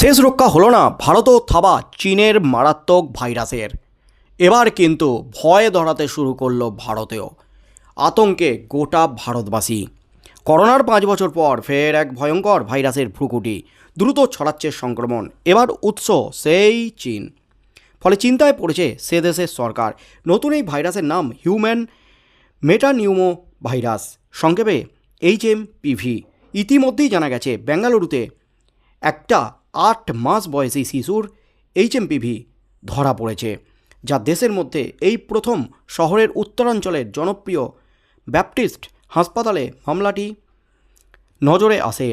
শেষ রক্ষা হলো না ভারতও থাবা চীনের মারাত্মক ভাইরাসের। এবার কিন্তু ভয় ধরাতে শুরু করল ভারতেও। আতঙ্কে গোটা ভারতবাসী। করোনার পাঁচ বছর পর ফের এক ভয়ঙ্কর ভাইরাসের ভ্রুকুটি, দ্রুত ছড়াচ্ছে সংক্রমণ। এবার উৎস সেই চীন। ফলে চিন্তায় পড়েছে সে দেশের সরকার। নতুন এই ভাইরাসের নাম হিউম্যান মেটানিউমো ভাইরাস সংক্ষেপে এইচ এম পিভি ইতিমধ্যেই জানা গেছে, বেঙ্গালুরুতে একটা আট মাস বয়সী শিশুর এইচএমপিভি ধরা পড়েছে, যা দেশের মধ্যে এই প্রথম শহরের উত্তরাঞ্চলের জনপ্রিয় ব্যাপটিস্ট হাসপাতালে মামলাটি নজরে আসে।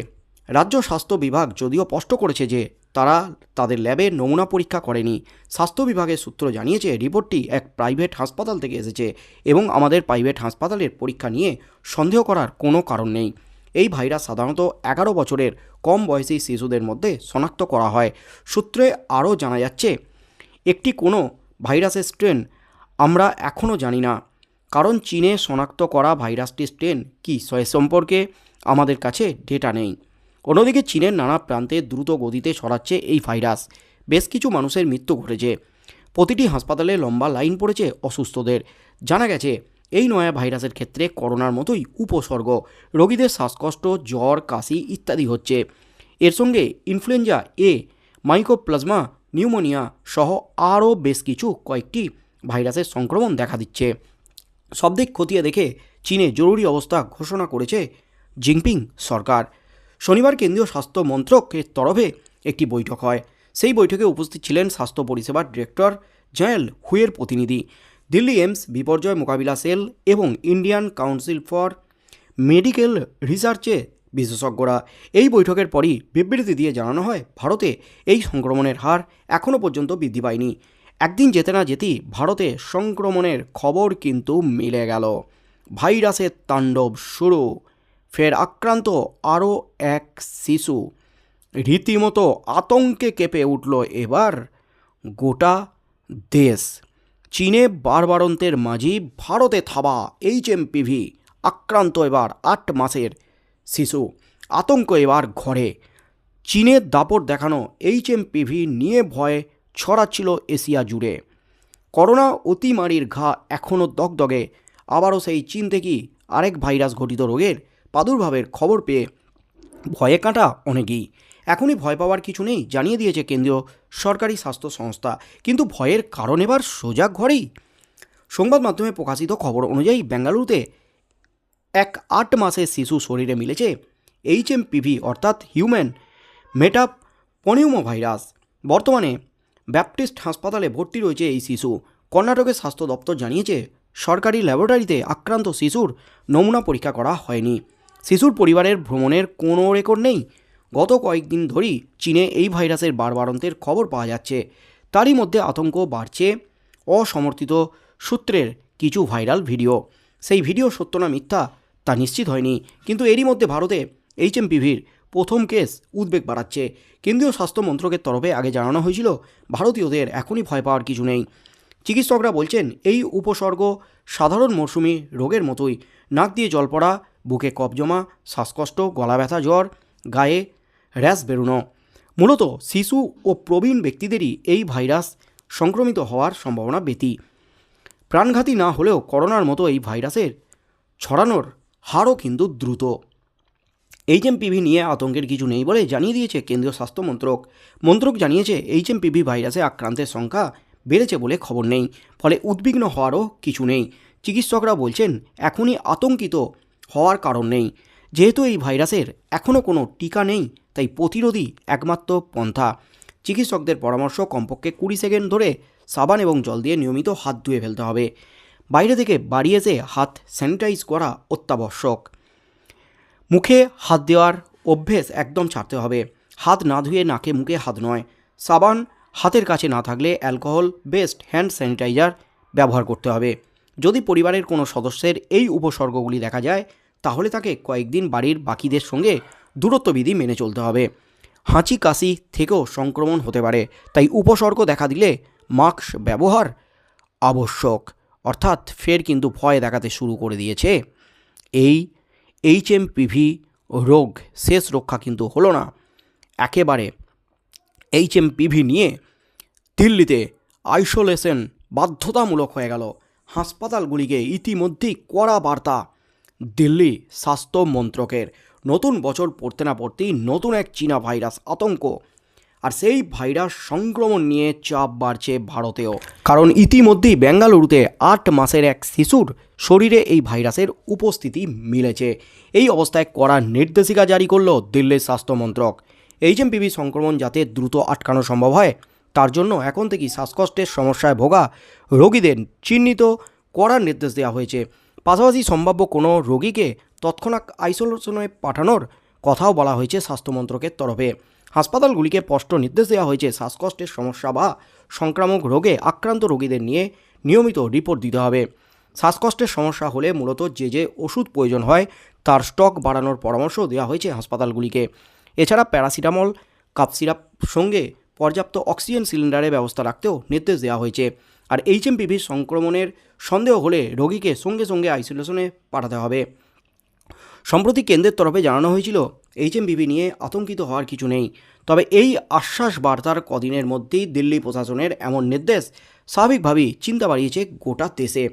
রাজ্য স্বাস্থ্য বিভাগ যদিও স্পষ্ট করেছে যে তারা তাদের ল্যাবে নমুনা পরীক্ষা করেনি, স্বাস্থ্য বিভাগের সূত্র জানিয়েছে রিপোর্টটি এক প্রাইভেট হাসপাতাল থেকে এসেছে এবং আমাদের প্রাইভেট হাসপাতালের পরীক্ষা নিয়ে সন্দেহ করার কোনো কারণ নেই। এই ভাইরাস সাধারণত এগারো বছরের কম বয়সী শিশুদের মধ্যে শনাক্ত করা হয়। সূত্রে আরও জানা যাচ্ছে, একটি কোনো ভাইরাসের স্ট্রেন আমরা এখনও জানি না। কারণ চীনে শনাক্ত করা ভাইরাসটির স্ট্রেন কি সে সম্পর্কে আমাদের কাছে ডেটা নেই। অন্যদিকে চীনের নানা প্রান্তে দ্রুত গতিতে ছড়াচ্ছে এই ভাইরাস। বেশ কিছু মানুষের মৃত্যু ঘটেছে। প্রতিটি হাসপাতালে লম্বা লাইন পড়েছে অসুস্থদের। জানা গেছে এই নয়া ভাইরাসের ক্ষেত্রে করোনার মতোই উপসর্গ। রোগীদের শ্বাসকষ্ট, জ্বর, কাশি ইত্যাদি হচ্ছে। এর সঙ্গে ইনফ্লুয়েঞ্জা, এ, মাইকোপ্লাজমা, নিউমোনিয়া সহ আরও বেশ কিছু কয়েকটি ভাইরাসের সংক্রমণ দেখা দিচ্ছে। সব দিক খতিয়ে দেখে চীনে জরুরি অবস্থা ঘোষণা করেছে জিনপিং সরকার। শনিবার কেন্দ্রীয় স্বাস্থ্য মন্ত্রকের তরফে একটি বৈঠক হয়। সেই বৈঠকে উপস্থিত ছিলেন স্বাস্থ্য পরিষেবার ডিরেক্টর জয়েল হুয়ের প্রতিনিধি। দিল্লি এমস বিপর্যয় মোকাবিলা সেল এবং ইন্ডিয়ান কাউন্সিল ফর মেডিকেল রিসার্চে বিশেষজ্ঞরা। এই বৈঠকের পরই বিবৃতি দিয়ে জানানো হয়, ভারতে এই সংক্রমণের হার এখনও পর্যন্ত বৃদ্ধি পায়নি। একদিন যেতে না যেতেই ভারতে সংক্রমণের খবর কিন্তু মিলে গেল। ভাইরাসের তাণ্ডব শুরু। ফের আক্রান্ত আরও এক শিশু। রীতিমতো আতঙ্কে কেঁপে উঠল এবার গোটা দেশ। চীনে বারবারন্তের মাঝি ভারতে থাবা এইচ এইচএমপিভি আক্রান্ত এবার আট মাসের শিশু, আতঙ্ক এবার ঘরে। চীনের দাপট দেখানো এইচ এইচএমপিভি নিয়ে ভয়ে ছড়াচ্ছিল এশিয়া জুড়ে। করোনা অতিমারির ঘা এখনও দগদগে, আবারও সেই চীন থেকেই আরেক ভাইরাস ঘটিত রোগের প্রাদুর্ভাবের খবর পেয়ে ভয়ে কাটা অনেকেই। এখনই ভয় পাওয়ার কিছু নেই, জানিয়ে দিয়েছে কেন্দ্রীয় সরকারি স্বাস্থ্য সংস্থা। কিন্তু ভয়ের কারণ এবার সোজা ঘরেই। সংবাদ মাধ্যমে প্রকাশিত খবর অনুযায়ী বেঙ্গালুরুতে এক আট মাসের শিশু শরীরে মিলেছে এইচএমপিভি, অর্থাৎ হিউম্যান মেটাপ পনিউমো ভাইরাস। বর্তমানে ব্যাপটিস্ট হাসপাতালে ভর্তি রয়েছে এই শিশু। কর্ণাটকের স্বাস্থ্য দপ্তর জানিয়েছে, সরকারি ল্যাবরেটরিতে আক্রান্ত শিশুর নমুনা পরীক্ষা করা হয়নি। শিশুর পরিবারের ভ্রমণের কোনো রেকর্ড নেই। গত কয়েকদিন ধরেই চীনে এই ভাইরাসের বারবারন্তের খবর পাওয়া যাচ্ছে। তারই মধ্যে আতঙ্ক বাড়ছে অসমর্থিত সূত্রের কিছু ভাইরাল ভিডিও। সেই ভিডিও সত্য না মিথ্যা তা নিশ্চিত হয়নি। কিন্তু এরই মধ্যে ভারতে এইচএমপিভির প্রথম কেস উদ্বেগ বাড়াচ্ছে। কেন্দ্রীয় স্বাস্থ্য মন্ত্রকের তরফে আগে জানানো হয়েছিল, ভারতীয়দের এখনই ভয় পাওয়ার কিছু নেই। চিকিৎসকরা বলছেন, এই উপসর্গ সাধারণ মৌসুমি রোগের মতোই। নাক দিয়ে জল পড়া, বুকে কফ জমা, শ্বাসকষ্ট গলা ব্যথা জ্বর, গায়ে র্যাশ বেরোনো। মূলত শিশু ও প্রবীণ ব্যক্তিদেরই এই ভাইরাস সংক্রমিত হওয়ার সম্ভাবনা বেশি। প্রাণঘাতী না হলেও করোনার মতো এই ভাইরাসের ছড়ানোর হারও কিন্তু দ্রুত। এইচএমপিভি নিয়ে আতঙ্কের কিছু নেই বলে জানিয়ে দিয়েছে কেন্দ্রীয় স্বাস্থ্য মন্ত্রক। মন্ত্রক জানিয়েছে এইচএমপিভি ভাইরাসে আক্রান্তের সংখ্যা বেড়েছে বলে খবর নেই, ফলে উদ্বিগ্ন হওয়ারও কিছু নেই। চিকিৎসকরা বলছেন, এখনই আতঙ্কিত হওয়ার কারণ নেই। যেহেতু এই ভাইরাসের এখনও কোনো টিকা নেই, তাই প্রতিরোধী একমাত্র পন্থা। চিকিৎসকদের পরামর্শ কমপক্ষে কুড়ি সেকেন্ড ধরে সাবান এবং জল দিয়ে নিয়মিত হাত ধুয়ে ফেলতে হবে। বাইরে থেকে বাড়ি এসে হাত স্যানিটাইজ করা অত্যাবশ্যক। মুখে হাত দেওয়ার অভ্যেস একদম ছাড়তে হবে। হাত না ধুয়ে নাকে মুখে হাত নয়। সাবান হাতের কাছে না থাকলে অ্যালকোহল বেসড হ্যান্ড স্যানিটাইজার ব্যবহার করতে হবে। যদি পরিবারের কোনো সদস্যের এই উপসর্গগুলি দেখা যায় তাহলে তাকে কয়েকদিন বাড়ির বাকিদের সঙ্গে দূরত্ববিধি মেনে চলতে হবে। হাঁচি কাশি থেকেও সংক্রমণ হতে পারে, তাই উপসর্গ দেখা দিলে মাস্ক ব্যবহার আবশ্যক। অর্থাৎ ফের কিন্তু ভয় দেখাতে শুরু করে দিয়েছে। এই এইচএমপিভি রোগ শেষ রক্ষা কিন্তু হলো না। একেবারে এইচ এম পিভি নিয়ে দিল্লিতে আইসোলেশন বাধ্যতামূলক হয়ে গেল। হাসপাতালগুলিকে ইতিমধ্যেই কড়া বার্তা দিল্লি স্বাস্থ্য মন্ত্রকের। নতুন বছর পড়তে না পড়তেই নতুন এক চীনা ভাইরাস আতঙ্ক। আর সেই ভাইরাস সংক্রমণ নিয়ে চাপ বাড়ছে ভারতেও। কারণ ইতিমধ্যেই বেঙ্গালুরুতে আট মাসের এক শিশুর শরীরে এই ভাইরাসের উপস্থিতি মিলেছে। এই অবস্থায় কড়া নির্দেশিকা জারি করল দিল্লির স্বাস্থ্য মন্ত্রক। এইচএমপিভি সংক্রমণ যাতে দ্রুত আটকানো সম্ভব হয়, তার জন্য এখন থেকেই শ্বাসকষ্টের সমস্যায় ভোগা রোগীদের চিহ্নিত করার নির্দেশ দেওয়া হয়েছে। পাশাপাশি সম্ভাব্য কোনো রোগীকে তৎক্ষণাৎ আইসোলেশনে পাঠানোর কথাও বলা হয়েছে স্বাস্থ্যমন্ত্রকের তরফে। হাসপাতালগুলিকে স্পষ্ট নির্দেশ দেওয়া হয়েছে, শ্বাসকষ্টের সমস্যা বা সংক্রামক রোগে আক্রান্ত রোগীদের নিয়ে নিয়মিত রিপোর্ট দিতে হবে। শ্বাসকষ্টের সমস্যা হলে মূলত যে যে ওষুধ প্রয়োজন হয়, তার স্টক বাড়ানোর পরামর্শ দেওয়া হয়েছে হাসপাতালগুলিকে। এছাড়া প্যারাসিটামল কাপ সিরাপ সঙ্গে পর্যাপ্ত অক্সিজেন সিলিন্ডারের ব্যবস্থা রাখতেও নির্দেশ দেওয়া হয়েছে। আর এইচএমপিভি সংক্রমণের সন্দেহ হলে রোগীকে সঙ্গে সঙ্গে আইসোলেশনে পাঠাতে হবে। সম্প্রতি কেন্দ্রের তরফে জানানো হয়েছিল এইচএমভিভি নিয়ে আতঙ্কিত হওয়ার কিছু নেই। তবে এই আশ্বাস বার্তার কদিনের মধ্যেই দিল্লি প্রশাসনের এমন নির্দেশ স্বাভাবিকভাবেই চিন্তা বাড়িয়েছে গোটা দেশে।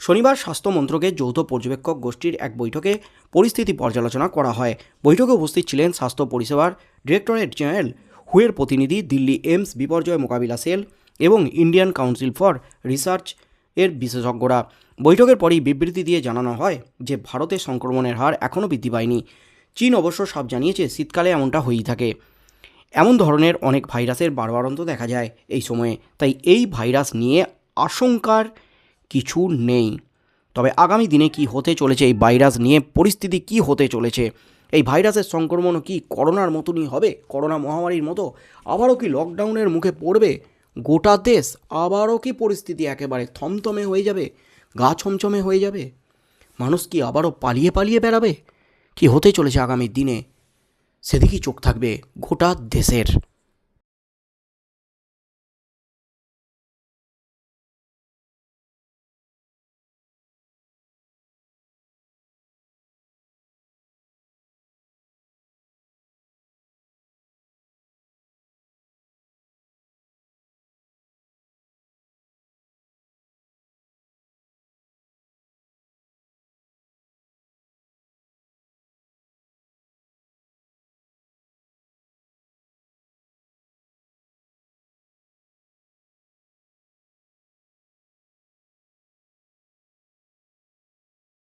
শনিবার স্বাস্থ্য মন্ত্রকের যৌথ পর্যবেক্ষক গোষ্ঠীর এক বৈঠকে পরিস্থিতি পর্যালোচনা করা হয়। বৈঠকে উপস্থিত ছিলেন স্বাস্থ্য পরিষেবার ডিরেক্টরেট জেনারেল হুয়ের প্রতিনিধি দিল্লি এইমস বিপর্যয় মোকাবিলা সেল এবং ইন্ডিয়ান কাউন্সিল ফর রিসার্চ এর বিশেষজ্ঞরা। বৈঠকের পরই বিবৃতি দিয়ে জানানো হয় যে, ভারতে সংক্রমণের হার এখনও বৃদ্ধি পায়নি। চীন অবশ্য সব জানিয়েছে, শীতকালে এমনটা হয়েই থাকে। এমন ধরনের অনেক ভাইরাসের বারবারন্ত দেখা যায় এই সময়ে। তাই এই ভাইরাস নিয়ে আশঙ্কার কিছু নেই। তবে আগামী দিনে কি হতে চলেছে, এই ভাইরাস নিয়ে পরিস্থিতি কি হতে চলেছে, এই ভাইরাসের সংক্রমণও কি করোনার মতনই হবে, করোনা মহামারীর মতো আবারও কি লকডাউনের মুখে পড়বে গোটা দেশ আবারও কি পরিস্থিতি একেবারে থমথমে হয়ে যাবে? গা ছমছমে হয়ে যাবে? মানুষ কি আবারও পালিয়ে পালিয়ে বেড়াবে? কি হতে চলেছে আগামী দিনে? সেদিকেই চোখ থাকবে গোটা দেশের।